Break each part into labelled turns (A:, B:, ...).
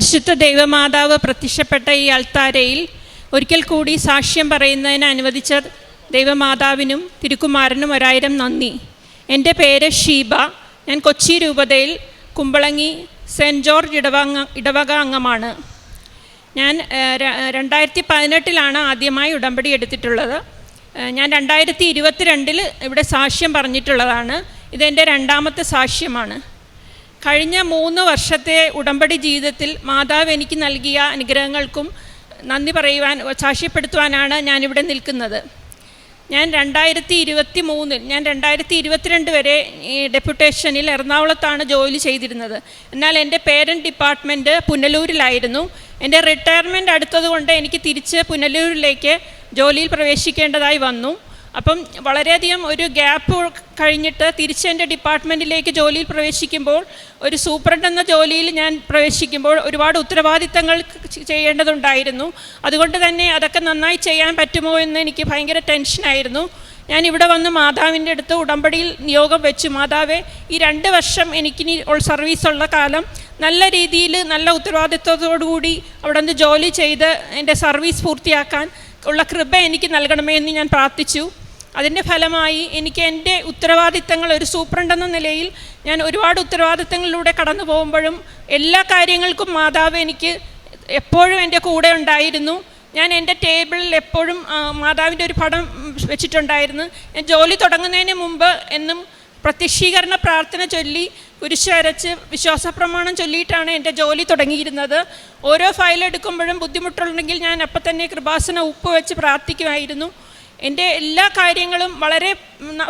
A: പരിശുദ്ധ ദൈവമാതാവ് പ്രത്യക്ഷപ്പെട്ട ഈ അൾത്താരയിൽ ഒരിക്കൽ കൂടി സാക്ഷ്യം പറയുന്നതിന് അനുവദിച്ച ദൈവമാതാവിനും തിരുക്കുമാരനും ഒരായിരം നന്ദി. എന്റെ പേര് ഷീബ. ഞാൻ കൊച്ചി രൂപതയിൽ കുമ്പളങ്ങി സെന്റ് ജോർജ് ഇടവങ്ങ ഇടവക അംഗമാണ്. ഞാൻ രണ്ടായിരത്തി പതിനെട്ടിലാണ് ആദ്യമായി ഉടമ്പടി എടുത്തിട്ടുള്ളത്. ഞാൻ രണ്ടായിരത്തി ഇരുപത്തിരണ്ടിൽ ഇവിടെ സാക്ഷ്യം പറഞ്ഞിട്ടുള്ളതാണ്. ഇതെന്റെ രണ്ടാമത്തെ സാക്ഷ്യമാണ്. കഴിഞ്ഞ മൂന്ന് വർഷത്തെ ഉടമ്പടി ജീവിതത്തിൽ മാതാവ് എനിക്ക് നൽകിയ അനുഗ്രഹങ്ങൾക്കും നന്ദി പറയുവാൻ സാക്ഷ്യപ്പെടുത്തുവാനാണ് ഞാനിവിടെ നിൽക്കുന്നത്. ഞാൻ രണ്ടായിരത്തി ഇരുപത്തി മൂന്നിൽ ഞാൻ രണ്ടായിരത്തി ഇരുപത്തിരണ്ട് വരെ ഡെപ്യൂട്ടേഷനിൽ എറണാകുളത്താണ് ജോലി ചെയ്തിരുന്നത്. എന്നാൽ എന്റെ പേരന്റ് ഡിപ്പാർട്ട്മെന്റ് പുനലൂരിലായിരുന്നു. എന്റെ റിട്ടയർമെന്റ് അടുത്തതുകൊണ്ട് എനിക്ക് തിരിച്ച് പുനലൂരിലേക്ക് ജോലിയിൽ പ്രവേശിക്കേണ്ടതായി വന്നു. അപ്പം വളരെയധികം ഒരു ഗ്യാപ്പ് കഴിഞ്ഞിട്ട് തിരിച്ച് എന്റെ ഡിപ്പാർട്ട്മെന്റിലേക്ക് ജോലിയിൽ പ്രവേശിക്കുമ്പോൾ ഒരു സൂപ്രണ്ട് എന്ന ജോലിയിൽ ഞാൻ പ്രവേശിക്കുമ്പോൾ ഒരുപാട് ഉത്തരവാദിത്തങ്ങൾ ചെയ്യേണ്ടതുണ്ടായിരുന്നു. അതുകൊണ്ട് തന്നെ അതൊക്കെ നന്നായി ചെയ്യാൻ പറ്റുമോ എന്ന് എനിക്ക് ഭയങ്കര ടെൻഷനായിരുന്നു ഞാൻ ഇവിടെ വന്ന് മാതാവിന്റെ അടുത്ത് ഉടമ്പടിയിൽ നിയോഗം വെച്ചു. മാതാവെ ഈ രണ്ട് വർഷം എനിക്കിനി സർവീസ് സർവീസുള്ള കാലം നല്ല രീതിയിൽ നല്ല ഉത്തരവാദിത്വത്തോടുകൂടി അവിടെ നിന്ന് ജോലി ചെയ്ത് എന്റെ സർവീസ് പൂർത്തിയാക്കാൻ ഉള്ള കൃപ എനിക്ക് നൽകണമേ എന്ന് ഞാൻ പ്രാർത്ഥിച്ചു. അതിന്റെ ഫലമായി എനിക്ക് എന്റെ ഉത്തരവാദിത്തങ്ങൾ ഒരു സൂപ്രണ്ട് എന്ന നിലയിൽ ഞാൻ ഒരുപാട് ഉത്തരവാദിത്തങ്ങളിലൂടെ കടന്നു പോകുമ്പോഴും എല്ലാ കാര്യങ്ങൾക്കും മാതാവ് എനിക്ക് എപ്പോഴും എന്റെ കൂടെ ഉണ്ടായിരുന്നു. ഞാൻ എന്റെ ടേബിളിൽ എപ്പോഴും മാതാവിന്റെ ഒരു പടം വെച്ചിട്ടുണ്ടായിരുന്നു. ഞാൻ ജോലി തുടങ്ങുന്നതിന് മുമ്പ് എന്നും പ്രത്യക്ഷീകരണ പ്രാർത്ഥന ചൊല്ലി കുരിശരച്ച് വിശ്വാസപ്രമാണം ചൊല്ലിയിട്ടാണ് എന്റെ ജോലി തുടങ്ങിയിരുന്നത്. ഓരോ ഫയൽ എടുക്കുമ്പോഴും ബുദ്ധിമുട്ടുണ്ടെങ്കിൽ ഞാൻ അപ്പം തന്നെ കൃപാസന ഉപ്പ് വെച്ച് പ്രാർത്ഥിക്കുമായിരുന്നു. എന്റെ എല്ലാ കാര്യങ്ങളും വളരെ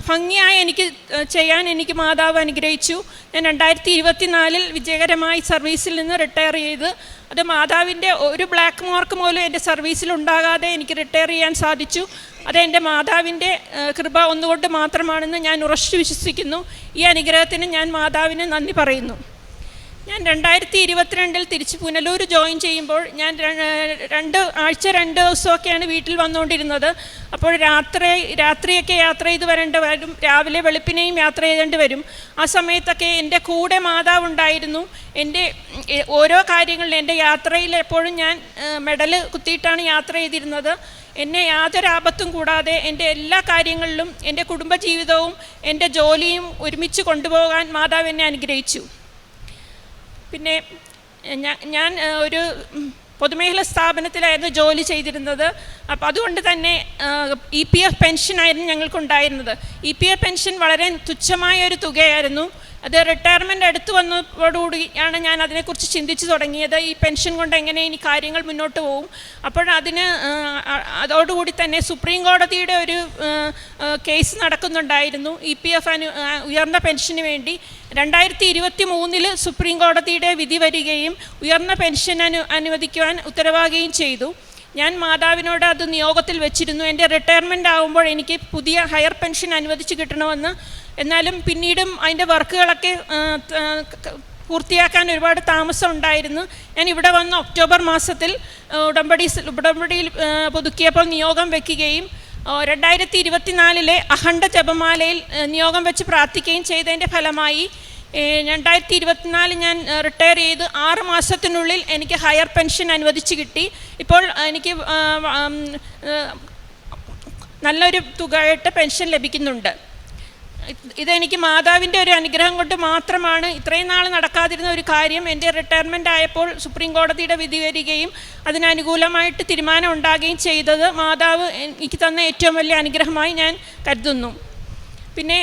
A: ഭംഗിയായി എനിക്ക് ചെയ്യാൻ എനിക്ക് മാതാവ് അനുഗ്രഹിച്ചു. ഞാൻ രണ്ടായിരത്തി ഇരുപത്തിനാലിൽ വിജയകരമായി സർവീസിൽ നിന്ന് റിട്ടയർ ചെയ്ത് അത് മാതാവിന്റെ ഒരു ബ്ലാക്ക് മാർക്ക് പോലും എന്റെ സർവീസിൽ ഉണ്ടാകാതെ എനിക്ക് റിട്ടയർ ചെയ്യാൻ സാധിച്ചു. അത് എന്റെ മാതാവിന്റെ കൃപ ഒന്നുകൊണ്ട് മാത്രമാണെന്ന് ഞാൻ ഉറച്ചു വിശ്വസിക്കുന്നു. ഈ അനുഗ്രഹത്തിന് ഞാൻ മാതാവിന് നന്ദി പറയുന്നു. ഞാൻ രണ്ടായിരത്തി ഇരുപത്തിരണ്ടിൽ തിരിച്ച് പുനലൂർ ജോയിൻ ചെയ്യുമ്പോൾ ഞാൻ രണ്ട് ആഴ്ച രണ്ട് ദിവസമൊക്കെയാണ് വീട്ടിൽ വന്നുകൊണ്ടിരുന്നത്. അപ്പോൾ രാത്രി രാത്രിയൊക്കെ യാത്ര ചെയ്ത് വരേണ്ട വരും. രാവിലെ വെളുപ്പിനെയും യാത്ര ചെയ്തേണ്ടി വരും. ആ സമയത്തൊക്കെ എന്റെ കൂടെ മാതാവ് ഉണ്ടായിരുന്നു. എന്റെ ഓരോ കാര്യങ്ങളിലും എന്റെ യാത്രയിൽ എപ്പോഴും ഞാൻ മെഡൽ കുത്തിയിട്ടാണ് യാത്ര ചെയ്തിരുന്നത്. എന്നെ യാതൊരു ആപത്തും കൂടാതെ എന്റെ എല്ലാ കാര്യങ്ങളിലും എന്റെ കുടുംബജീവിതവും എന്റെ ജോലിയും ഒരുമിച്ച് കൊണ്ടുപോകാൻ മാതാവ് എന്നെ അനുഗ്രഹിച്ചു. പിന്നെ ഞാൻ ഒരു പൊതുമേഖലാ സ്ഥാപനത്തിലായിരുന്നു ജോലി ചെയ്തിരുന്നത്. അപ്പം അതുകൊണ്ട് തന്നെ ഇ പി എഫ് പെൻഷനായിരുന്നു ഞങ്ങൾക്കുണ്ടായിരുന്നത്. ഇ പി എഫ് പെൻഷൻ വളരെ തുച്ഛമായ ഒരു തുകയായിരുന്നു. അത് റിട്ടയർമെന്റ് അടുത്ത് വന്നതോടുകൂടിയാണ് ഞാൻ അതിനെക്കുറിച്ച് ചിന്തിച്ചു തുടങ്ങിയത്. ഈ പെൻഷൻ കൊണ്ട് എങ്ങനെ ഇനി കാര്യങ്ങൾ മുന്നോട്ട് പോകും അപ്പോൾ അപ്പോഴതിന് അതോടുകൂടി തന്നെ സുപ്രീം കോടതിയുടെ ഒരു കേസ് നടക്കുന്നുണ്ടായിരുന്നു. ഇ പി എഫ് അനു ഉയർന്ന പെൻഷന് വേണ്ടി. രണ്ടായിരത്തി ഇരുപത്തി മൂന്നിൽ സുപ്രീം കോടതിയുടെ വിധി വരികയും ഉയർന്ന പെൻഷൻ അനു അനുവദിക്കുവാൻ ഉത്തരവാകുകയും ചെയ്തു. ഞാൻ മാതാവിനോട് അത് നിയോഗത്തിൽ വെച്ചിരുന്നു. എന്റെ റിട്ടയർമെന്റ് ആകുമ്പോൾ എനിക്ക് പുതിയ ഹയർ പെൻഷൻ അനുവദിച്ച് കിട്ടണമെന്ന്. എന്നാലും പിന്നീടും അതിന്റെ വർക്കുകളൊക്കെ പൂർത്തിയാക്കാൻ ഒരുപാട് താമസം ഉണ്ടായിരുന്നു. ഞാൻ ഇവിടെ വന്ന് ഒക്ടോബർ മാസത്തിൽ ഉടമ്പടി ഉടമ്പടിയിൽ പുതുക്കിയപ്പോൾ നിയോഗം വെക്കുകയും ആ, രണ്ടായിരത്തി ഇരുപത്തിനാലിലെ അഖണ്ഡ ജപമാലയിൽ നിയോഗം വെച്ച് പ്രാർത്ഥിക്കുകയും ചെയ്തതിന്റെ ഫലമായി രണ്ടായിരത്തി ഇരുപത്തിനാല് ഞാൻ റിട്ടയർ ചെയ്ത് ആറ് മാസത്തിനുള്ളിൽ എനിക്ക് ഹയർ പെൻഷൻ അനുവദിച്ച് കിട്ടി. ഇപ്പോൾ എനിക്ക് നല്ലൊരു തുകയായിട്ട് പെൻഷൻ ലഭിക്കുന്നുണ്ട്. ഇത് ഇതെനിക്ക് മാതാവിന്റെ ഒരു അനുഗ്രഹം കൊണ്ട് മാത്രമാണ് ഇത്രയും നാൾ നടക്കാതിരുന്ന ഒരു കാര്യം. എന്റെ റിട്ടയർമെന്റ് ആയപ്പോൾ സുപ്രീം കോടതിയുടെ വിധി വരികയും അതിനനുകൂലമായിട്ട് തീരുമാനം ഉണ്ടാകുകയും ചെയ്തത് മാതാവ് എനിക്ക് തന്ന ഏറ്റവും വലിയ അനുഗ്രഹമായി ഞാൻ കരുതുന്നു. പിന്നെ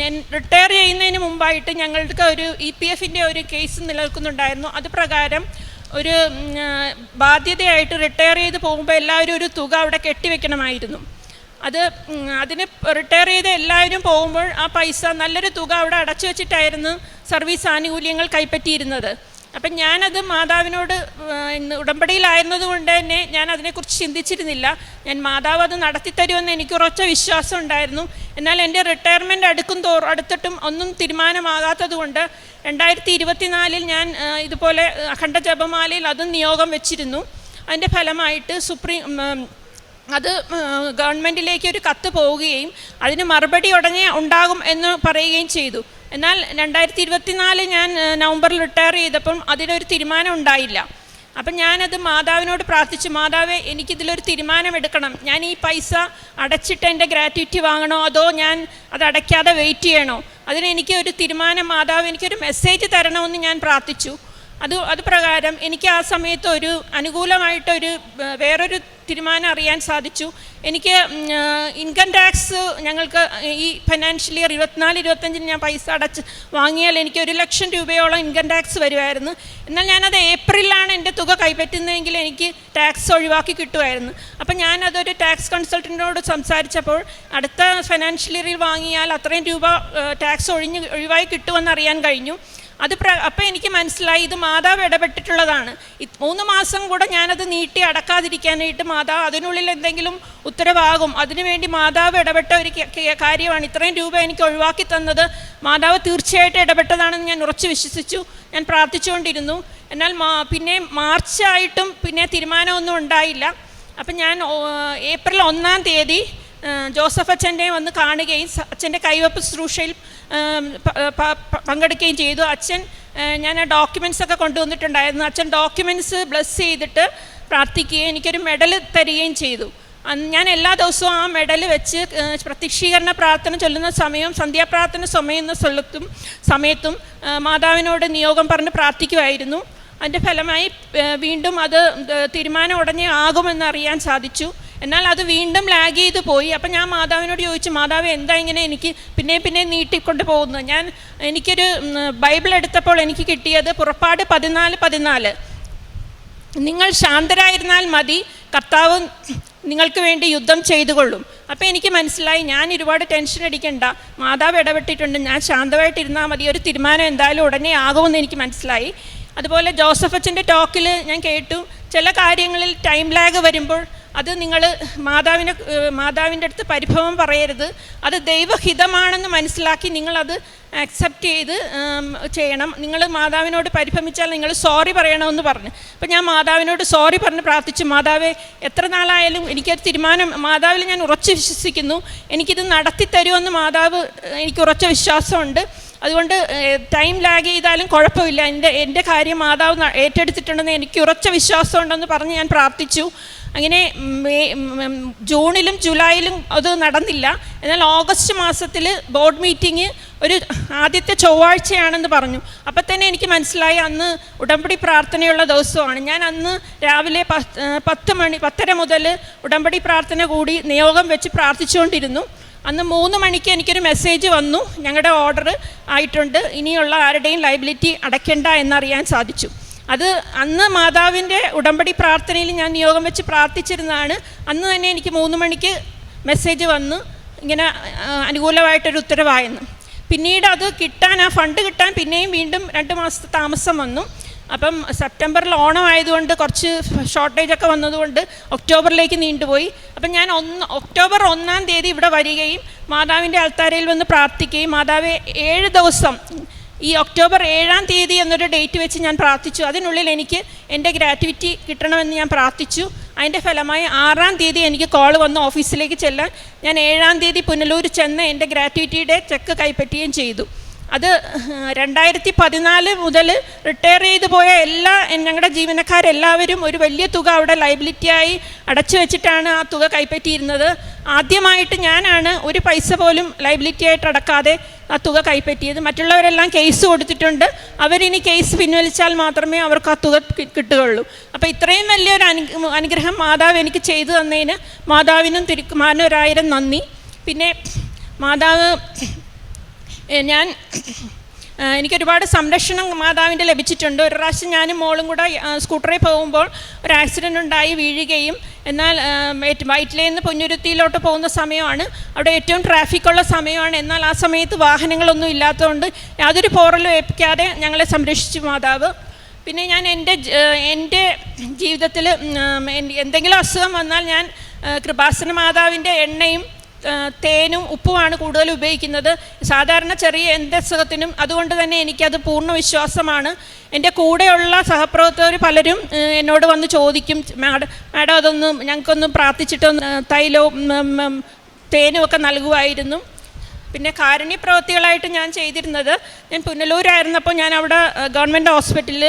A: ഞാൻ റിട്ടയർ ചെയ്യുന്നതിന് മുമ്പായിട്ട് ഞങ്ങൾക്ക് ഒരു ഇ പി എഫിന്റെ ഒരു കേസ് നിലനിൽക്കുന്നുണ്ടായിരുന്നു. അത് പ്രകാരം ഒരു ബാധ്യതയായിട്ട് റിട്ടയർ ചെയ്ത് പോകുമ്പോൾ എല്ലാവരും ഒരു തുക അവിടെ കെട്ടിവെക്കണമായിരുന്നു. അത് അതിന് റിട്ടയർ ചെയ്ത് എല്ലാവരും പോകുമ്പോൾ ആ പൈസ നല്ലൊരു തുക അവിടെ അടച്ചു വെച്ചിട്ടായിരുന്നു സർവീസ് ആനുകൂല്യങ്ങൾ കൈപ്പറ്റിയിരുന്നത്. അപ്പം ഞാനത് മാതാവിനോട് ആ, ഇന്ന് ഉടമ്പടിയിലായിരുന്നത് കൊണ്ട് തന്നെ ഞാൻ അതിനെക്കുറിച്ച് ചിന്തിച്ചിരുന്നില്ല. ഞാൻ മാതാവ് അത് നടത്തിത്തരുമെന്ന് എനിക്ക് ഉറച്ച വിശ്വാസം ഉണ്ടായിരുന്നു. എന്നാൽ എന്റെ റിട്ടയർമെന്റ് അടുക്കും തോറും അടുത്തിട്ടും ഒന്നും തീരുമാനമാകാത്തത് കൊണ്ട് രണ്ടായിരത്തി ഇരുപത്തിനാലിൽ ഞാൻ ഇതുപോലെ അഖണ്ഡ ജപമാലയിൽ അതും നിയോഗം വെച്ചിരുന്നു. അതിന്റെ ഫലമായിട്ട് സുപ്രീം അത് ഗവൺമെന്റിലേക്ക് ഒരു കത്ത് പോവുകയും അതിന് മറുപടി ഉടനെ ഉണ്ടാകും എന്ന് പറയുകയും ചെയ്തു. എന്നാൽ രണ്ടായിരത്തി ഇരുപത്തിനാല് ഞാൻ നവംബറിൽ റിട്ടയർ ചെയ്തപ്പം അതിനൊരു തീരുമാനം ഉണ്ടായില്ല. അപ്പം ഞാനത് മാതാവിനോട് പ്രാർത്ഥിച്ചു മാതാവ് എനിക്കിതിലൊരു തീരുമാനം എടുക്കണം. ഞാൻ ഈ പൈസ അടച്ചിട്ട് എന്റെ ഗ്രാറ്റുവിറ്റി വാങ്ങണോ? അതോ ഞാൻ അത് അടയ്ക്കാതെ വെയിറ്റ് ചെയ്യണോ? അതിന് എനിക്ക് ഒരു തീരുമാനം മാതാവ് എനിക്കൊരു മെസ്സേജ് തരണമെന്ന് ഞാൻ പ്രാർത്ഥിച്ചു. അത് അത് പ്രകാരം എനിക്ക് ആ സമയത്ത് ഒരു അനുകൂലമായിട്ടൊരു വേറൊരു തീരുമാനം അറിയാൻ സാധിച്ചു. എനിക്ക് ഇൻകം ടാക്സ് ഞങ്ങൾക്ക് ഈ ഫിനാൻഷ്യൽ ഇയർ ഇരുപത്തിനാല് ഇരുപത്തഞ്ചിന് ഞാൻ പൈസ അടച്ച് വാങ്ങിയാൽ എനിക്ക് ഒരു ലക്ഷം രൂപയോളം ഇൻകം ടാക്സ് വരുമായിരുന്നു. എന്നാൽ ഞാനത് ഏപ്രിലാണ് എന്റെ തുക കൈപ്പറ്റുന്നതെങ്കിൽ എനിക്ക് ടാക്സ് ഒഴിവാക്കി കിട്ടുമായിരുന്നു. അപ്പം ഞാനതൊരു ടാക്സ് കൺസൾട്ടന്റിനോട് സംസാരിച്ചപ്പോൾ അടുത്ത ഫിനാൻഷ്യൽ ഇയറിൽ വാങ്ങിയാൽ അത്രയും രൂപ ടാക്സ് ഒഴിഞ്ഞ് ഒഴിവായി കിട്ടുമെന്ന് അറിയാൻ കഴിഞ്ഞു. അത് പ്ര അപ്പം എനിക്ക് മനസ്സിലായി ഇത് മാതാവ് ഇടപെട്ടിട്ടുള്ളതാണ്. മൂന്ന് മാസം കൂടെ ഞാനത് നീട്ടി അടക്കാതിരിക്കാനായിട്ട് മാതാവ് അതിനുള്ളിൽ എന്തെങ്കിലും ഉത്തരവാകും. അതിനുവേണ്ടി മാതാവ് ഇടപെട്ട ഒരു കാര്യമാണ് ഇത്രയും രൂപ എനിക്ക് ഒഴിവാക്കി തന്നത്. മാതാവ് തീർച്ചയായിട്ടും ഇടപെട്ടതാണെന്ന് ഞാൻ ഉറച്ചു വിശ്വസിച്ചു. ഞാൻ പ്രാർത്ഥിച്ചുകൊണ്ടിരുന്നു. എന്നാൽ മാ പിന്നെ മാർച്ചായിട്ടും പിന്നെ തീരുമാനമൊന്നും ഉണ്ടായില്ല. അപ്പം ഞാൻ ഏപ്രിൽ ഒന്നാം തീയതി ജോസഫ് അച്ഛന്റെ വന്ന് കാണുകയും അച്ഛന്റെ കൈവപ്പ് പ- പങ്കെടുക്കുകയും ചെയ്തു. അച്ഛൻ ഞാൻ ആ ഡോക്യുമെൻസ് ഒക്കെ കൊണ്ടുവന്നിട്ടുണ്ടായിരുന്നു. അച്ഛൻ ഡോക്യുമെൻസ് ബ്ലസ് ചെയ്തിട്ട് പ്രാർത്ഥിക്കുകയും എനിക്കൊരു മെഡൽ തരികയും ചെയ്തു. ഞാൻ എല്ലാ ദിവസവും ആ മെഡൽ വെച്ച് പ്രത്യക്ഷീകരണ പ്രാർത്ഥന ചൊല്ലുന്ന സമയവും സന്ധ്യാപ്രാർത്ഥന സമയുന്ന സ്ഥലത്തും സമയത്തും മാതാവിനോട് നിയോഗം പറഞ്ഞ് പ്രാർത്ഥിക്കുമായിരുന്നു അതിന്റെ ഫലമായി വീണ്ടും അത് തീരുമാനം ഉടനെ ആകുമെന്ന് അറിയാൻ സാധിച്ചു. എന്നാൽ അത് വീണ്ടും ലാഗ് ചെയ്ത് പോയി. അപ്പം ഞാൻ മാതാവിനോട് ചോദിച്ചു മാതാവ് എന്താ ഇങ്ങനെ എനിക്ക് പിന്നെയും പിന്നെയും നീട്ടിക്കൊണ്ട് പോകുന്നത്? ഞാൻ എനിക്കൊരു ബൈബിൾ എടുത്തപ്പോൾ എനിക്ക് കിട്ടിയത് പുറപ്പാട് പതിനാല് പതിനാല്. നിങ്ങൾ ശാന്തരായിരുന്നാൽ മതി കർത്താവ് നിങ്ങൾക്ക് വേണ്ടി യുദ്ധം ചെയ്തുകൊള്ളും. അപ്പോൾ എനിക്ക് മനസ്സിലായി ഞാൻ ഒരുപാട് ടെൻഷൻ അടിക്കണ്ട. മാതാവ് ഇടപെട്ടിട്ടുണ്ട് ഞാൻ ശാന്തമായിട്ടിരുന്നാൽ മതി. ഒരു തീരുമാനം എന്തായാലും ഉടനെ ആകുമെന്ന് എനിക്ക് മനസ്സിലായി. അതുപോലെ ജോസഫ് അച്ഛന്റെ ടോക്കിൽ ഞാൻ കേട്ടു ചില കാര്യങ്ങളിൽ ടൈം ലാഗ് വരുമ്പോൾ അത് നിങ്ങൾ മാതാവിനെ മാതാവിന്റെ അടുത്ത് പരിഭവം പറയരുത്. അത് ദൈവഹിതമാണെന്ന് മനസ്സിലാക്കി നിങ്ങളത് അക്സെപ്റ്റ് ചെയ്ത് ചെയ്യണം. നിങ്ങൾ മാതാവിനോട് പരിഭ്രമിച്ചാൽ നിങ്ങൾ സോറി പറയണമെന്ന് പറഞ്ഞു. അപ്പം ഞാൻ മാതാവിനോട് സോറി പറഞ്ഞ് പ്രാർത്ഥിച്ചു. മാതാവെ എത്ര നാളായാലും എനിക്കൊരു തീരുമാനം മാതാവിൽ ഞാൻ ഉറച്ചു വിശ്വസിക്കുന്നു. എനിക്കിത് നടത്തി തരുമെന്ന് മാതാവ് എനിക്ക് ഉറച്ച വിശ്വാസമുണ്ട്. അതുകൊണ്ട് ടൈം ലാഗ് ചെയ്താലും കുഴപ്പമില്ല. എന്റെ എന്റെ കാര്യം മാതാവ് ഏറ്റെടുത്തിട്ടുണ്ടെന്ന് എനിക്ക് ഉറച്ച വിശ്വാസമുണ്ടെന്ന് പറഞ്ഞ് ഞാൻ പ്രാർത്ഥിച്ചു. അങ്ങനെ ജൂണിലും ജൂലൈയിലും അത് നടന്നില്ല. എന്നാൽ ഓഗസ്റ്റ് മാസത്തിൽ ബോർഡ് മീറ്റിംഗ് ഒരു ആദ്യത്തെ ചൊവ്വാഴ്ചയാണെന്ന് പറഞ്ഞു. അപ്പം തന്നെ എനിക്ക് മനസ്സിലായി അന്ന് ഉടമ്പടി പ്രാർത്ഥനയുള്ള ദിവസമാണ്. ഞാൻ അന്ന് രാവിലെ പത്ത് പത്ത് മണി പത്തര മുതൽ ഉടമ്പടി പ്രാർത്ഥന കൂടി നിയോഗം വെച്ച് പ്രാർത്ഥിച്ചുകൊണ്ടിരുന്നു. അന്ന് മൂന്ന് മണിക്ക് എനിക്കൊരു മെസ്സേജ് വന്നു. ഞങ്ങളുടെ ഓർഡർ ആയിട്ടുണ്ട്. ഇനിയുള്ള ആരുടെയും ലൈബിലിറ്റി അടയ്ക്കേണ്ട എന്നറിയാൻ സാധിച്ചു. അത് അന്ന് മാതാവിന്റെ ഉടമ്പടി പ്രാർത്ഥനയിൽ ഞാൻ നിയോഗം വെച്ച് പ്രാർത്ഥിച്ചിരുന്നതാണ്. അന്ന് തന്നെ എനിക്ക് മൂന്ന് മണിക്ക് മെസ്സേജ് വന്നു. ഇങ്ങനെ അനുകൂലമായിട്ടൊരു ഉത്തരവായെന്ന്. പിന്നീട് അത് കിട്ടാൻ ആ ഫണ്ട് കിട്ടാൻ പിന്നെയും വീണ്ടും രണ്ട് മാസത്തെ താമസം വന്നു. അപ്പം സെപ്റ്റംബറിൽ ഓണം ആയതുകൊണ്ട് കുറച്ച് ഷോർട്ടേജ് ഒക്കെ വന്നതുകൊണ്ട് ഒക്ടോബറിലേക്ക് നീണ്ടുപോയി. അപ്പം ഞാൻ ഒന്ന് ഒക്ടോബർ ഒന്നാം തീയതി ഇവിടെ വരികയും മാതാവിന്റെ അൾത്താരയിൽ വന്ന് പ്രാർത്ഥിക്കുകയും മാതാവ് ഏഴ് ദിവസം ഈ ഒക്ടോബർ ഏഴാം തീയതി എന്നൊരു ഡേറ്റ് വെച്ച് ഞാൻ പ്രാർത്ഥിച്ചു. അതിനുള്ളിൽ എനിക്ക് എന്റെ ഗ്രാറ്റുവിറ്റി കിട്ടണമെന്ന് ഞാൻ പ്രാർത്ഥിച്ചു. അതിന്റെ ഫലമായി ആറാം തീയതി എനിക്ക് കോൾ വന്ന് ഓഫീസിലേക്ക് ചെല്ലാൻ ഞാൻ ഏഴാം തീയതി പുനലൂർ ചെന്ന് എന്റെ ഗ്രാറ്റുവിറ്റിയുടെ ചെക്ക് കൈപ്പറ്റുകയും ചെയ്തു. അത് രണ്ടായിരത്തി പതിനാല് മുതൽ റിട്ടയർ ചെയ്തു പോയ എല്ലാ ഞങ്ങളുടെ ജീവനക്കാരെല്ലാവരും ഒരു വലിയ തുക അവിടെ ലൈബിലിറ്റിയായി അടച്ചു വെച്ചിട്ടാണ് ആ തുക കൈപ്പറ്റിയിരുന്നത്. ആദ്യമായിട്ട് ഞാനാണ് ഒരു പൈസ പോലും ലൈബിലിറ്റി ആയിട്ട് അടക്കാതെ ആ തുക കൈപ്പറ്റിയത്. മറ്റുള്ളവരെല്ലാം കേസ് കൊടുത്തിട്ടുണ്ട്. അവരിനി കേസ് പിൻവലിച്ചാൽ മാത്രമേ അവർക്ക് ആ തുക കിട്ടുകയുള്ളൂ. അപ്പോൾ ഇത്രയും വലിയൊരു അനു അനുഗ്രഹം മാതാവ് എനിക്ക് ചെയ്തു തന്നതിന് മാതാവിനും തിരുക്കുമാരനൊരായിരം നന്ദി. പിന്നെ മാതാവ് ഞാൻ എനിക്കൊരുപാട് സംരക്ഷണം മാതാവിന്റെ ലഭിച്ചിട്ടുണ്ട്. ഒരു പ്രാവശ്യം ഞാനും മോളും കൂടെ സ്കൂട്ടറിൽ പോകുമ്പോൾ ഒരു ആക്സിഡന്റ് ഉണ്ടായി വീഴുകയും. എന്നാൽ വൈറ്റിലയിൽ നിന്ന് പൊന്നുരുത്തിയിലോട്ട് പോകുന്ന സമയമാണ്. അവിടെ ഏറ്റവും ട്രാഫിക്കുള്ള സമയമാണ്. എന്നാൽ ആ സമയത്ത് വാഹനങ്ങളൊന്നും ഇല്ലാത്തതുകൊണ്ട് യാതൊരു പോറലും ഏൽപ്പിക്കാതെ ഞങ്ങളെ സംരക്ഷിച്ചു മാതാവ്. പിന്നെ ഞാൻ എന്റെ എന്റെ ജീവിതത്തിൽ എന്തെങ്കിലും അസുഖം വന്നാൽ ഞാൻ കൃപാസന മാതാവിന്റെ എണ്ണയും തേനും ഉപ്പുമാണ് കൂടുതൽ ഉപയോഗിക്കുന്നത്. സാധാരണ ചെറിയ എന്ത് അസുഖത്തിനും അതുകൊണ്ട് തന്നെ എനിക്കത് പൂർണ വിശ്വാസമാണ് എന്റെ കൂടെയുള്ള സഹപ്രവർത്തകർ പലരും എന്നോട് വന്ന് ചോദിക്കും മാഡം മാഡം അതൊന്ന് ഞങ്ങൾക്കൊന്ന് പ്രാർത്ഥിച്ചിട്ടൊന്ന് തൈലവും തേനും ഒക്കെ നൽകുമായിരുന്നു പിന്നെ കാരുണ്യ പ്രവൃത്തികളായിട്ട് ഞാൻ ചെയ്തിരുന്നത് ഞാൻ പുനലൂരായിരുന്നപ്പോൾ ഞാൻ അവിടെ ഗവൺമെന്റ് ഹോസ്പിറ്റലിൽ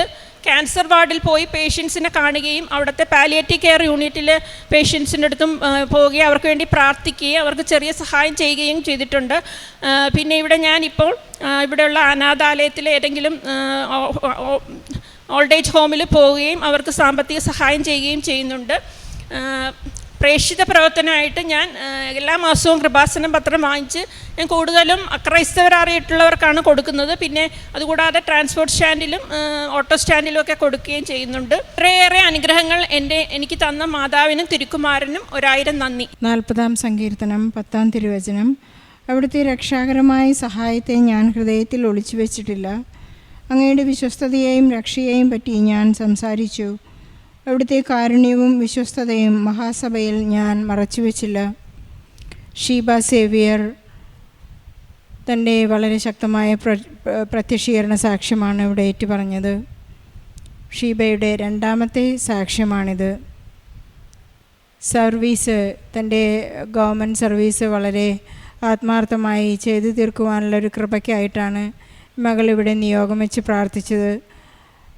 A: ക്യാൻസർ വാർഡിൽ പോയി പേഷ്യൻസിനെ കാണുകയും അവിടുത്തെ പാലിയേറ്റീവ് കെയർ യൂണിറ്റിൽ പേഷ്യൻസിന്റെ അടുത്തും പോവുകയും അവർക്ക് വേണ്ടി പ്രാർത്ഥിക്കുകയും അവർക്ക് ചെറിയ സഹായം ചെയ്യുകയും ചെയ്തിട്ടുണ്ട്. പിന്നെ ഇവിടെ ഞാനിപ്പോൾ ഇവിടെയുള്ള അനാഥാലയത്തിൽ ഏതെങ്കിലും ഓൾഡ് ഏജ് ഹോമിൽ പോവുകയും അവർക്ക് സാമ്പത്തിക സഹായം ചെയ്യുകയും ചെയ്യുന്നുണ്ട്. പ്രേക്ഷിത പ്രവർത്തനമായിട്ട് ഞാൻ എല്ലാ മാസവും കൃപാസനം പത്രം വാങ്ങിച്ച് ഞാൻ കൂടുതലും അക്രൈസ്തവരാറിയിട്ടുള്ളവർക്കാണ് കൊടുക്കുന്നത്. പിന്നെ അതുകൂടാതെ ട്രാൻസ്പോർട്ട് സ്റ്റാൻഡിലും ഓട്ടോ സ്റ്റാൻഡിലും ഒക്കെ കൊടുക്കുകയും ചെയ്യുന്നുണ്ട്. കുറേയേറെ അനുഗ്രഹങ്ങൾ എന്റെ എനിക്ക് തന്ന മാതാവിനും തിരുക്കുമാരനും ഒരായിരം നന്ദി.
B: നാൽപ്പതാം സങ്കീർത്തനം പത്താം തിരുവചനം. അവിടുത്തെ രക്ഷാകരമായ സഹായത്തെ ഞാൻ ഹൃദയത്തിൽ ഒളിച്ചു വെച്ചിട്ടില്ല അങ്ങയുടെ വിശ്വസ്തയെയും രക്ഷയെയും പറ്റി ഞാൻ സംസാരിച്ചു. അവിടുത്തെ കാരുണ്യവും വിശ്വസ്തതയും മഹാസഭയിൽ ഞാൻ മറച്ചുവെച്ചില്ല. ഷീബ സേവിയർ തന്റെ വളരെ ശക്തമായ പ്ര പ്രത്യക്ഷീകരണ സാക്ഷ്യമാണ് ഇവിടെ ഏറ്റുപറഞ്ഞത്. ഷീബയുടെ രണ്ടാമത്തെ സാക്ഷ്യമാണിത്. സർവീസ് തന്റെ ഗവൺമെന്റ് സർവീസ് വളരെ ആത്മാർത്ഥമായി ചെയ്തു തീർക്കുവാനുള്ള ഒരു കൃപയ്ക്കായിട്ടാണ് മകൾ ഇവിടെ നിയോഗം വെച്ച് പ്രാർത്ഥിച്ചത്.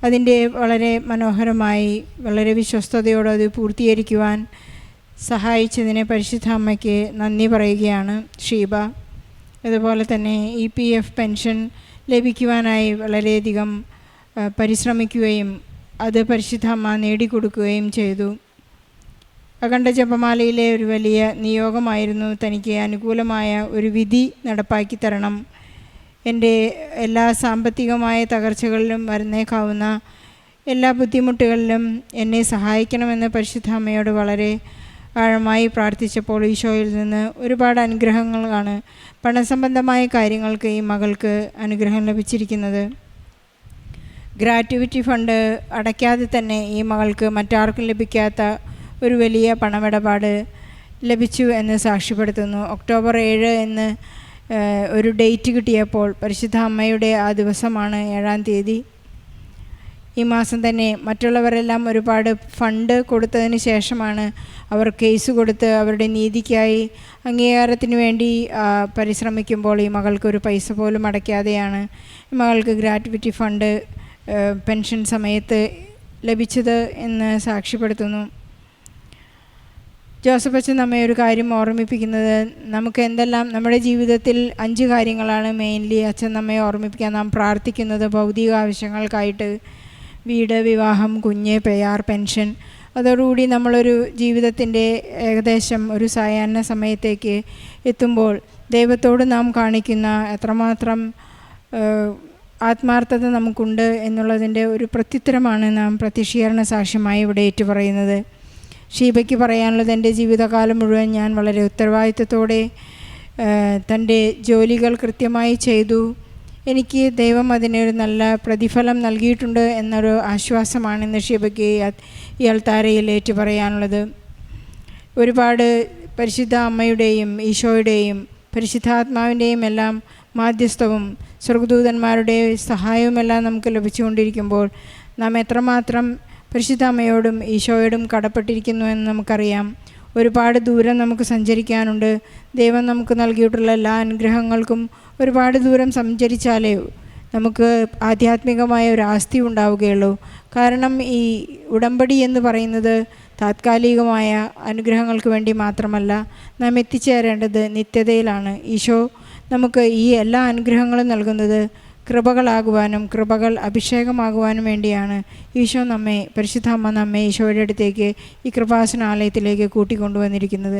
B: അതിന്റെ വളരെ മനോഹരമായി വളരെ വിശ്വസ്തയോടെ അത് പൂർത്തീകരിക്കുവാൻ സഹായിച്ചതിന് പരിശുദ്ധ അമ്മയ്ക്ക് നന്ദി പറയുകയാണ് ഷീബ. അതുപോലെ തന്നെ ഇ പി എഫ് പെൻഷൻ ലഭിക്കുവാനായി വളരെയധികം പരിശ്രമിക്കുകയും അത് പരിശുദ്ധ അമ്മ നേടിക്കൊടുക്കുകയും ചെയ്തു. അഖണ്ഡ ജപമാലയിലെ ഒരു വലിയ നിയോഗമായിരുന്നു തനിക്ക് അനുകൂലമായ ഒരു വിധി നടപ്പാക്കി തരണം. എന്റെ എല്ലാ സാമ്പത്തികമായ തകർച്ചകളിലും വരുന്നേക്കാവുന്ന എല്ലാ ബുദ്ധിമുട്ടുകളിലും എന്നെ സഹായിക്കണമെന്ന് പരിശുദ്ധ അമ്മയോട് വളരെ ആഴമായി പ്രാർത്ഥിച്ചപ്പോൾ ഈശോയിൽ നിന്ന് ഒരുപാട് അനുഗ്രഹങ്ങളാണ് പണസംബന്ധമായ കാര്യങ്ങൾക്ക് ഈ മകൾക്ക് അനുഗ്രഹം ലഭിച്ചിരിക്കുന്നത്. ഗ്രാറ്റുവിറ്റി ഫണ്ട് അടയ്ക്കാതെ തന്നെ ഈ മകൾക്ക് മറ്റാർക്കും ലഭിക്കാത്ത ഒരു വലിയ പണമിടപാട് ലഭിച്ചു എന്ന് സാക്ഷ്യപ്പെടുത്തുന്നു. ഒക്ടോബർ ഏഴ് എന്ന് ഒരു ഡേറ്റ് കിട്ടിയപ്പോൾ പരിശുദ്ധ അമ്മയുടെ ആ ദിവസമാണ് ഏഴാം തീയതി. ഈ മാസം തന്നെ മറ്റുള്ളവരെല്ലാം ഒരുപാട് ഫണ്ട് കൊടുത്തതിന് ശേഷമാണ് അവർ കേസ് കൊടുത്ത് അവരുടെ നീതിക്കായി അംഗീകാരത്തിന് വേണ്ടി പരിശ്രമിക്കുമ്പോൾ ഈ മകൾക്ക് ഒരു പൈസ പോലും അടയ്ക്കാതെയാണ് മകൾക്ക് ഗ്രാറ്റുവിറ്റി ഫണ്ട് പെൻഷൻ സമയത്ത് ലഭിച്ചത് എന്ന് സാക്ഷ്യപ്പെടുത്തുന്നു. ജോസഫ് അച്ഛൻ നമ്മെ ഒരു കാര്യം ഓർമ്മിപ്പിക്കുന്നത് നമുക്ക് എന്തെല്ലാം നമ്മുടെ ജീവിതത്തിൽ അഞ്ച് കാര്യങ്ങളാണ് മെയിൻലി അച്ഛൻ നമ്മെ ഓർമ്മിപ്പിക്കാൻ നാം പ്രാർത്ഥിക്കുന്നത്. ഭൗതിക ആവശ്യങ്ങൾക്കായിട്ട് വീട് വിവാഹം കുഞ്ഞ് പെയാർ പെൻഷൻ. അതോടുകൂടി നമ്മളൊരു ജീവിതത്തിന്റെ ഏകദേശം ഒരു സായാഹ്ന സമയത്തേക്ക് എത്തുമ്പോൾ ദൈവത്തോട് നാം കാണിക്കുന്ന എത്രമാത്രം ആത്മാർത്ഥത നമുക്കുണ്ട് എന്നുള്ളതിന്റെ ഒരു പ്രത്യുത്തരമാണ് നാം പ്രത്യക്ഷീകരണ സാക്ഷ്യമായി ഇവിടെ ഏറ്റുപറയുന്നത്. ഷീബയ്ക്ക് പറയാനുള്ളത് എന്റെ ജീവിതകാലം മുഴുവൻ ഞാൻ വളരെ ഉത്തരവാദിത്തത്തോടെ തന്റെ ജോലികൾ കൃത്യമായി ചെയ്തു. എനിക്ക് ദൈവം അതിനൊരു നല്ല പ്രതിഫലം നൽകിയിട്ടുണ്ട് എന്നൊരു ആശ്വാസമാണ് ഇന്ന് ഷീബയ്ക്ക് ഇയാൾ താരയിൽ ഏറ്റു പറയാനുള്ളത് ഒരുപാട് പരിശുദ്ധ അമ്മയുടെയും ഈശോയുടെയും പരിശുദ്ധാത്മാവിന്റെയും എല്ലാം മാധ്യസ്ഥവും സ്വർഗദൂതന്മാരുടെ സഹായവുമെല്ലാം നമുക്ക് ലഭിച്ചുകൊണ്ടിരിക്കുമ്പോൾ നാം എത്രമാത്രം പരിശുദ്ധ അമ്മയോടും ഈശോയോടും കടപ്പെട്ടിരിക്കുന്നു എന്ന് നമുക്കറിയാം. ഒരുപാട് ദൂരം നമുക്ക് സഞ്ചരിക്കാനുണ്ട്. ദൈവം നമുക്ക് നൽകിയിട്ടുള്ള എല്ലാ അനുഗ്രഹങ്ങൾക്കും ഒരുപാട് ദൂരം സഞ്ചരിച്ചാലേ നമുക്ക് ആധ്യാത്മികമായ ഒരു ആസ്തി ഉണ്ടാവുകയുള്ളൂ. കാരണം ഈ ഉടമ്പടി എന്ന് പറയുന്നത് താത്കാലികമായ അനുഗ്രഹങ്ങൾക്ക് വേണ്ടി മാത്രമല്ല നാം എത്തിച്ചേരേണ്ടത് നിത്യതയിലാണ്. ഈശോ നമുക്ക് ഈ എല്ലാ അനുഗ്രഹങ്ങളും നൽകുന്നത് കൃപകളാകുവാനും കൃപകൾ അഭിഷേകമാകുവാനും വേണ്ടിയാണ് ഈശോ നമ്മെ പരിശുദ്ധ അമ്മ നമ്മെ ഈശോയുടെ അടുത്തേക്ക് ഈ കൃപാസനാലയത്തിലേക്ക് കൂട്ടിക്കൊണ്ടുവന്നിരിക്കുന്നത്.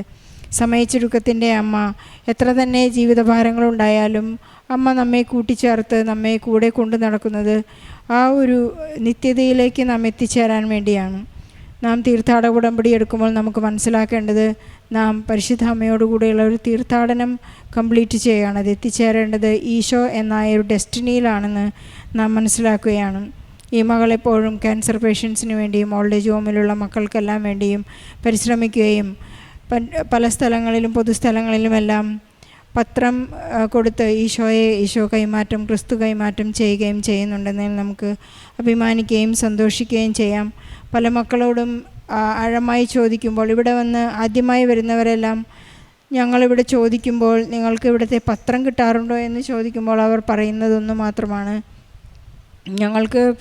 B: സമയച്ചുരുക്കത്തിന്റെ അമ്മ എത്ര തന്നെ ജീവിതഭാരങ്ങളുണ്ടായാലും അമ്മ നമ്മെ കൂട്ടിച്ചേർത്ത് നമ്മെ കൂടെ കൊണ്ടു നടക്കുന്നത് ആ ഒരു നിത്യതയിലേക്ക് നാം എത്തിച്ചേരാൻ വേണ്ടിയാണ്. നാം തീർത്ഥാടക ഉടമ്പടി എടുക്കുമ്പോൾ നമുക്ക് മനസ്സിലാക്കേണ്ടത് നാം പരിശുദ്ധ അമ്മയോടുകൂടിയുള്ള ഒരു തീർത്ഥാടനം കംപ്ലീറ്റ് ചെയ്യുകയാണ്. അത് എത്തിച്ചേരേണ്ടത് ഈശോ എന്നായ ഒരു ഡെസ്റ്റിനിയിലാണെന്ന് നാം മനസ്സിലാക്കുകയാണ്. ഈ മകളെപ്പോഴും ക്യാൻസർ പേഷ്യൻസിന് വേണ്ടിയും ഓൾഡ് ഏജ് ഹോമിലുള്ള മക്കൾക്കെല്ലാം വേണ്ടിയും പരിശ്രമിക്കുകയും പല സ്ഥലങ്ങളിലും പൊതുസ്ഥലങ്ങളിലുമെല്ലാം പത്രം കൊടുത്ത് ഈശോയെ ഈശോ കൈമാറ്റം ക്രിസ്തു കൈമാറ്റം ചെയ്യുകയും ചെയ്യുന്നുണ്ടെന്നതിൽ നമുക്ക് അഭിമാനിക്കുകയും സന്തോഷിക്കുകയും ചെയ്യാം. പല മക്കളോടും ആഴമായി ചോദിക്കുമ്പോൾ ഇവിടെ വന്ന് ആദ്യമായി വരുന്നവരെല്ലാം ഞങ്ങളിവിടെ ചോദിക്കുമ്പോൾ നിങ്ങൾക്ക് ഇവിടുത്തെ പത്രം കിട്ടാറുണ്ടോ? എന്ന് ചോദിക്കുമ്പോൾ അവർ പറയുന്നതൊന്നു മാത്രമാണ്. ഞങ്ങൾക്ക്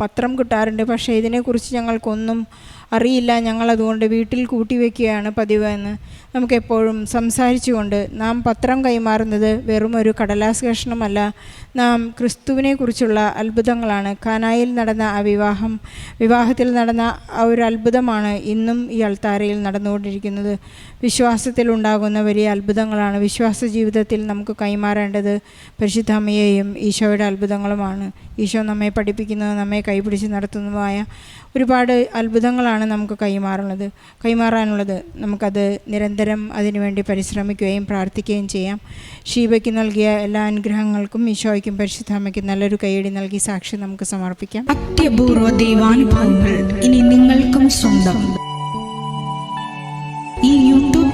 B: പത്രം കിട്ടാറുണ്ട് പക്ഷേ ഇതിനെക്കുറിച്ച് ഞങ്ങൾക്കൊന്നും അറിയില്ല. ഞങ്ങളതുകൊണ്ട് വീട്ടിൽ കൂട്ടിവെക്കുകയാണ് പതിവ് എന്ന് നമുക്കെപ്പോഴും സംസാരിച്ചുകൊണ്ട് നാം പത്രം കൈമാറുന്നത് വെറും ഒരു കടലാസ് കഷ്ണമല്ല. നാം ക്രിസ്തുവിനെക്കുറിച്ചുള്ള അത്ഭുതങ്ങളാണ്. കാനായിൽ നടന്ന ആ വിവാഹം വിവാഹത്തിൽ നടന്ന ആ ഒരു അത്ഭുതമാണ് ഇന്നും ഈ അൾത്താരയിൽ നടന്നുകൊണ്ടിരിക്കുന്നത്. വിശ്വാസത്തിൽ ഉണ്ടാകുന്ന വലിയ അത്ഭുതങ്ങളാണ്. വിശ്വാസ ജീവിതത്തിൽ നമുക്ക് കൈമാറേണ്ടത് പരിശുദ്ധ അമ്മയെയും ഈശോയുടെ അത്ഭുതങ്ങളുമാണ്. ഈശോ നമ്മെ പഠിപ്പിക്കുന്നത് നമ്മെ കൈപിടിച്ച് നടത്തുന്നതുമായ ഒരുപാട് അത്ഭുതങ്ങളാണ് നമുക്ക് കൈമാറുന്നത്. കൈമാറാനുള്ളത് നമുക്കത് നിരന്തരം അതിനുവേണ്ടി പരിശ്രമിക്കുകയും പ്രാർത്ഥിക്കുകയും ചെയ്യാം. ഷീബയ്ക്ക് നൽകിയ എല്ലാ അനുഗ്രഹങ്ങൾക്കും ഈശോയ്ക്കും പരിശുദ്ധ അമ്മയ്ക്കും നല്ലൊരു കൈയടി നൽകി സാക്ഷി നമുക്ക് സമർപ്പിക്കാം.
C: അത്യപൂർവ ദൈവാനുഭവങ്ങൾ ഇനി നിങ്ങൾക്കും സ്വന്തം.